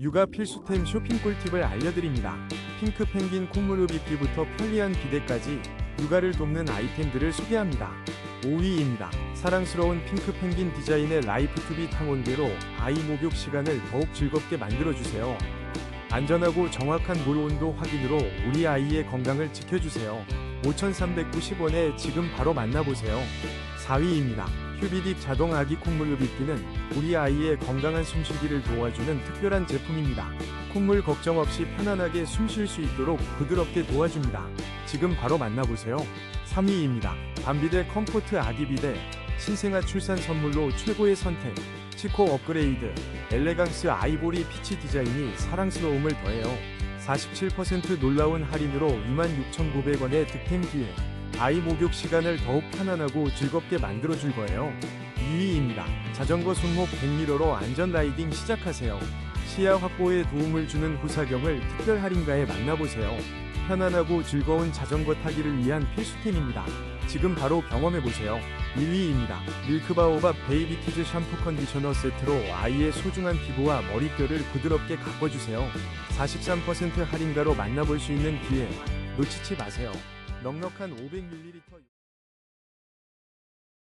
육아 필수템 쇼핑 꿀팁을 알려드립니다. 핑크 펭귄 콧무릎 입기부터 편리한 비데까지 육아를 돕는 아이템들을 소개합니다. 5위입니다. 사랑스러운 핑크 펭귄 디자인의 라이프 투비 탕온대로 아이 목욕 시간을 더욱 즐겁게 만들어주세요. 안전하고 정확한 물 온도 확인으로 우리 아이의 건강을 지켜주세요. 5,390원에 지금 바로 만나보세요. 4위입니다. 휴비딕 자동 아기 콧물 흡입기는 우리 아이의 건강한 숨쉬기를 도와주는 특별한 제품입니다. 콧물 걱정 없이 편안하게 숨 쉴 수 있도록 부드럽게 도와줍니다. 지금 바로 만나보세요. 3위입니다. 밤비데 컴포트 아기 비데 신생아 출산 선물로 최고의 선택 치코 업그레이드 엘레강스 아이보리 피치 디자인이 사랑스러움을 더해요. 47% 놀라운 할인으로 26,900원의 득템 기회 아이 목욕 시간을 더욱 편안하고 즐겁게 만들어줄 거예요. 2위입니다. 자전거 손목 100미러로 안전 라이딩 시작하세요. 시야 확보에 도움을 주는 후사경을 특별 할인가에 만나보세요. 편안하고 즐거운 자전거 타기를 위한 필수템입니다. 지금 바로 경험해보세요. 1위입니다. 밀크바오밥 베이비키즈 샴푸 컨디셔너 세트로 아이의 소중한 피부와 머릿결을 부드럽게 가꿔주세요. 43% 할인가로 만나볼 수 있는 기회 놓치지 마세요. 넉넉한 500ml